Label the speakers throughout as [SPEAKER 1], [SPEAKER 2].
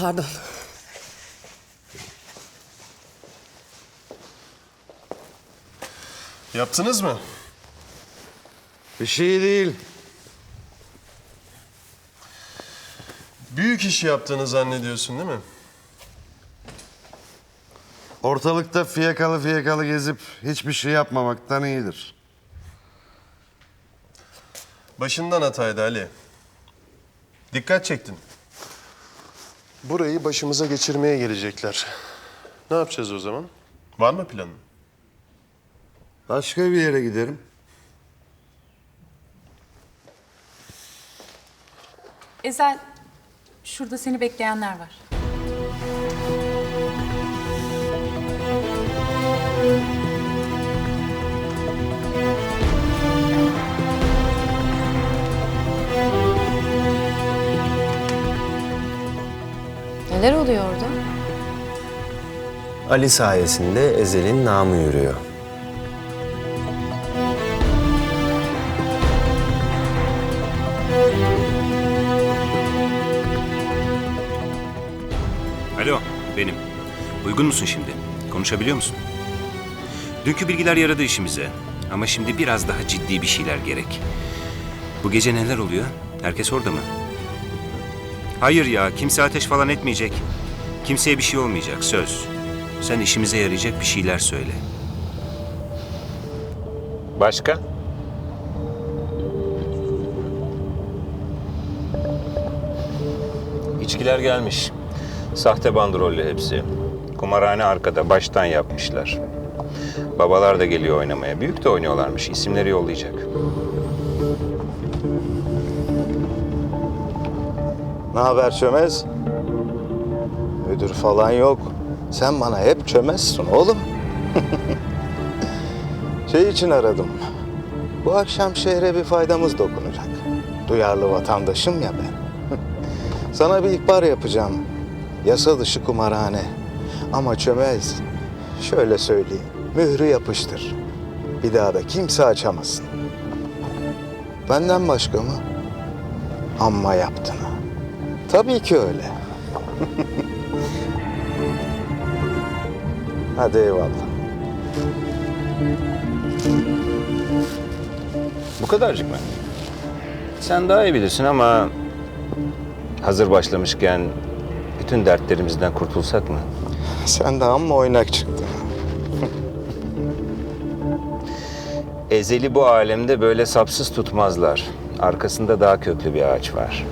[SPEAKER 1] Pardon.
[SPEAKER 2] Yaptınız mı?
[SPEAKER 3] Bir şey değil.
[SPEAKER 2] Büyük iş yaptığını zannediyorsun değil mi?
[SPEAKER 3] Ortalıkta fiyakalı fiyakalı gezip hiçbir şey yapmamaktan iyidir.
[SPEAKER 2] Başından hataydı Ali. Dikkat çektin. Burayı başımıza geçirmeye gelecekler. Ne yapacağız o zaman? Var mı planın?
[SPEAKER 3] Başka bir yere giderim.
[SPEAKER 4] Ezel, şurada seni bekleyenler var.
[SPEAKER 5] Neler oluyor orada?
[SPEAKER 6] Ali sayesinde Ezel'in namı yürüyor.
[SPEAKER 7] Alo, benim. Uygun musun şimdi? Konuşabiliyor musun? Dünkü bilgiler yaradı işimize. Ama şimdi biraz daha ciddi bir şeyler gerek. Bu gece neler oluyor? Herkes orada mı? Hayır ya, kimse ateş falan etmeyecek. Kimseye bir şey olmayacak, söz. Sen işimize yarayacak bir şeyler söyle. Başka? İçkiler gelmiş. Sahte bandrollü hepsi. Kumarhane arkada, baştan yapmışlar. Babalar da geliyor oynamaya. Büyük de oynuyorlarmış. İsimleri yollayacak.
[SPEAKER 8] Ne haber çömez? Müdür falan yok. Sen bana hep çömezsin oğlum. şey için aradım. Bu akşam şehre bir faydamız dokunacak. Duyarlı vatandaşım ya ben. Sana bir ihbar yapacağım. Yasa dışı kumarhane. Ama çömez. Şöyle söyleyeyim. Mührü yapıştır. Bir daha da kimse açamasın. Benden başka mı? Amma yaptın ha. Tabii ki öyle. Hadi eyvallah.
[SPEAKER 7] Bu kadarcık mı? Sen daha iyi bilirsin ama... Hazır başlamışken bütün dertlerimizden kurtulsak mı?
[SPEAKER 8] Sen de amma oynak çıktın.
[SPEAKER 7] Ezeli bu alemde böyle sapsız tutmazlar. Arkasında daha köklü bir ağaç var.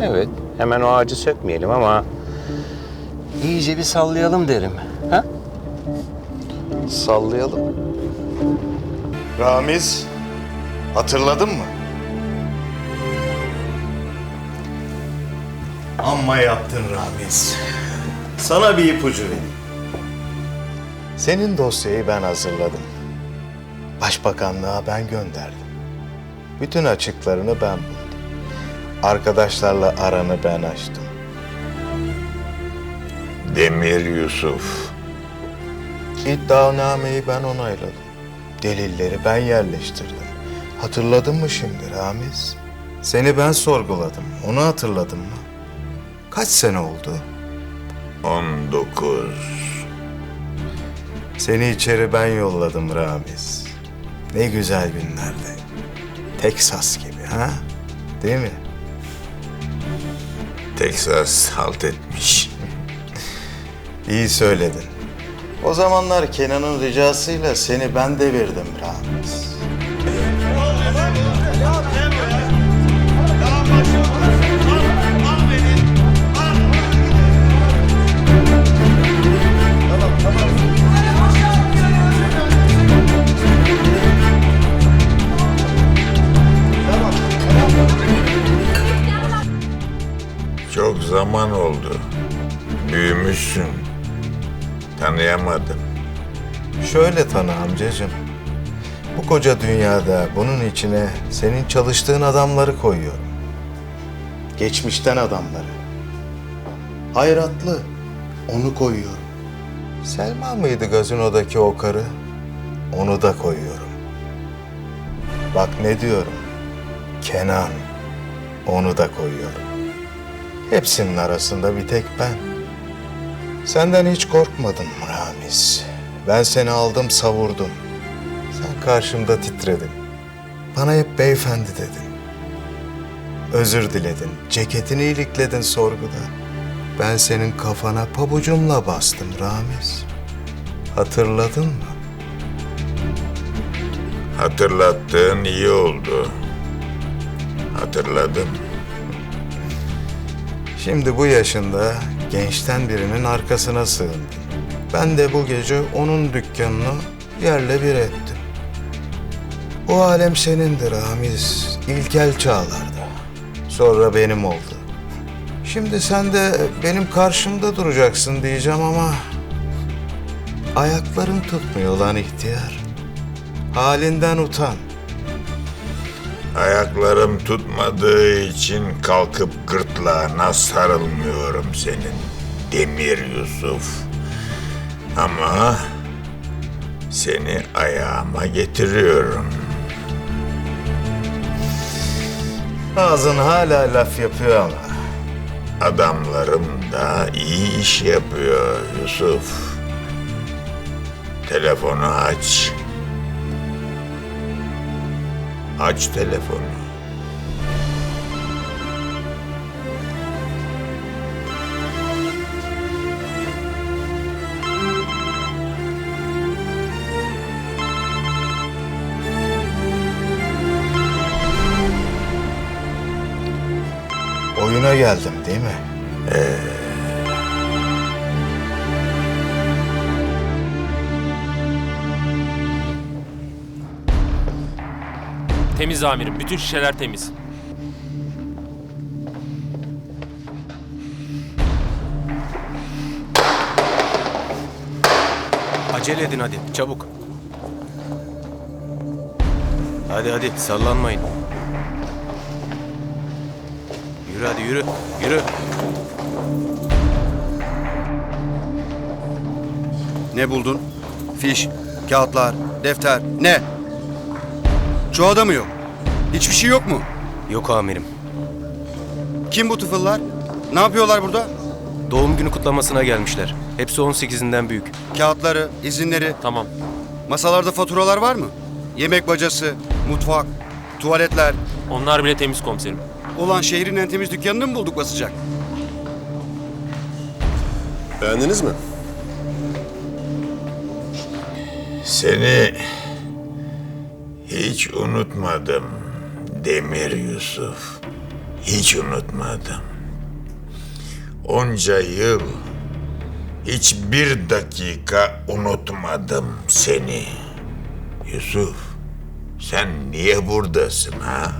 [SPEAKER 7] Evet, hemen o ağacı sökmeyelim ama iyice bir sallayalım derim. Ha?
[SPEAKER 8] Sallayalım.
[SPEAKER 3] Ramiz, hatırladın mı? Amma yaptın Ramiz. Sana bir ipucu vereyim.
[SPEAKER 8] Senin dosyayı ben hazırladım. Başbakanlığa ben gönderdim. Bütün açıklarını ben buldum. Arkadaşlarla aranı ben açtım.
[SPEAKER 9] Demir Yusuf.
[SPEAKER 8] İddianameyi ben onayladım. Delilleri ben yerleştirdim. Hatırladın mı şimdi Ramiz? Seni ben sorguladım. Onu hatırladın mı? Kaç sene oldu?
[SPEAKER 9] 19.
[SPEAKER 8] Seni içeri ben yolladım Ramiz. Ne güzel günlerdi. Teksas gibi ha? Değil mi?
[SPEAKER 9] Teksas halt etmiş.
[SPEAKER 8] İyi söyledin. O zamanlar Kenan'ın ricasıyla seni ben devirdim Ramiz. Şöyle tanı amcacığım. Bu koca dünyada bunun içine senin çalıştığın adamları koyuyorum. Geçmişten adamları. Hayratlı. Onu koyuyorum. Selma mıydı gazinodaki o karı? Onu da koyuyorum. Bak ne diyorum. Kenan. Onu da koyuyorum. Hepsinin arasında bir tek ben. Senden hiç korkmadım Ramiz. Ben seni aldım savurdum. Sen karşımda titredin. Bana hep beyefendi dedin. Özür diledin. Ceketini ilikledin sorguda. Ben senin kafana pabucumla bastım Ramiz. Hatırladın mı?
[SPEAKER 9] Hatırlattığın iyi oldu. Hatırladım.
[SPEAKER 8] Şimdi bu yaşında gençten birinin arkasına sığındın. Ben de bu gece onun dükkanını yerle bir ettim. Bu alem senindir Ramiz. İlkel çağlarda. Sonra benim oldu. Şimdi sen de benim karşımda duracaksın diyeceğim ama... Ayakların tutmuyor lan ihtiyar. Halinden utan.
[SPEAKER 9] Ayaklarım tutmadığı için kalkıp gırtlağına sarılmıyorum senin. Demir Yusuf. Ama seni ayağıma getiriyorum.
[SPEAKER 8] Ağzın hala laf yapıyor ama.
[SPEAKER 9] Adamlarım da iyi iş yapıyor Yusuf. Telefonu aç. Aç telefonu.
[SPEAKER 8] Geldim değil mi?
[SPEAKER 1] Temiz amirim. Bütün şişeler temiz.
[SPEAKER 7] Acele edin hadi çabuk. Hadi hadi sallanmayın. Yürü hadi yürü. Yürü.
[SPEAKER 3] Ne buldun? Fiş, kağıtlar, defter, ne? Şu adamı yok. Hiçbir şey yok mu?
[SPEAKER 7] Yok amirim.
[SPEAKER 3] Kim bu tıfıllar? Ne yapıyorlar burada?
[SPEAKER 7] Doğum günü kutlamasına gelmişler. Hepsi 18'inden büyük.
[SPEAKER 3] Kağıtları, izinleri,
[SPEAKER 1] Tamam.
[SPEAKER 3] masalarda faturalar var mı? Yemek bacası, mutfak, tuvaletler.
[SPEAKER 1] Onlar bile temiz komiserim.
[SPEAKER 3] Ulan şehrin en temiz dükkanını mı bulduk basacak?
[SPEAKER 2] Beğendiniz mi?
[SPEAKER 9] Seni hiç unutmadım Demir Yusuf. Hiç unutmadım. Onca yıl hiçbir dakika unutmadım seni. Yusuf, sen niye buradasın ha?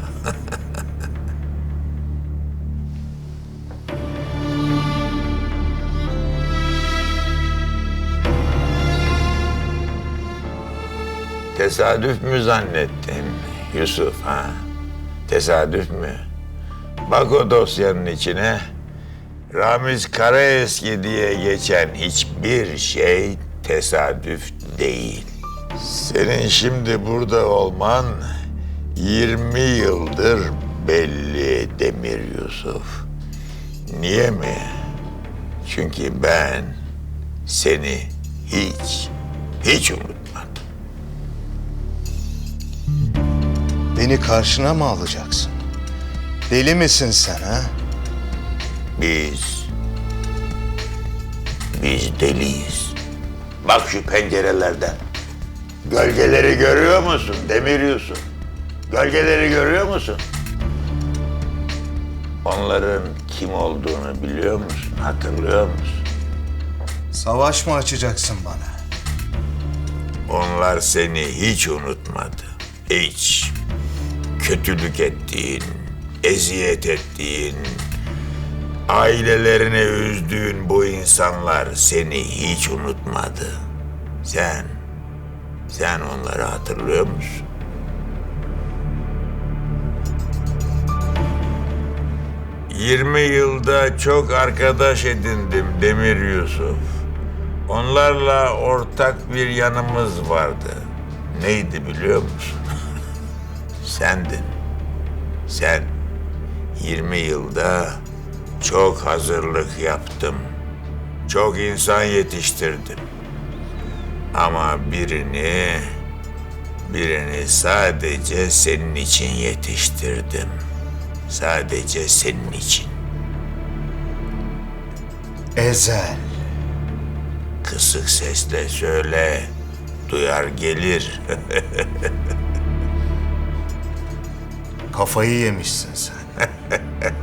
[SPEAKER 9] Tesadüf mü zannettin Yusuf ha? Tesadüf mü? Bak o dosyanın içine. Ramiz Karaeski diye geçen hiçbir şey tesadüf değil. Senin şimdi burada olman 20 yıldır belli Demir Yusuf. Niye mi? Çünkü ben seni hiç, hiç unutmadım.
[SPEAKER 8] Beni karşına mı alacaksın? Deli misin sen ha?
[SPEAKER 9] Biz... Biz deliyiz. Bak şu pencerelerden. Gölgeleri görüyor musun Demir Yusuf? Gölgeleri görüyor musun? Onların kim olduğunu biliyor musun? Hatırlıyor musun?
[SPEAKER 8] Savaş mı açacaksın bana?
[SPEAKER 9] Onlar seni hiç unutmadı. Hiç. Kötülük ettiğin, eziyet ettiğin, ailelerini üzdüğün bu insanlar seni hiç unutmadı. Sen, sen onları hatırlıyor musun? Yirmi yılda çok arkadaş edindim Demir Yusuf. Onlarla ortak bir yanımız vardı. Neydi biliyor musun? Sendin. Sen 20 yılda Çok hazırlık yaptım. Çok insan yetiştirdim. Ama birini, birini sadece senin için yetiştirdim. Sadece senin için.
[SPEAKER 8] Ezel.
[SPEAKER 9] Kısık sesle söyle. Duyar gelir.
[SPEAKER 8] Kafayı yemişsin sen.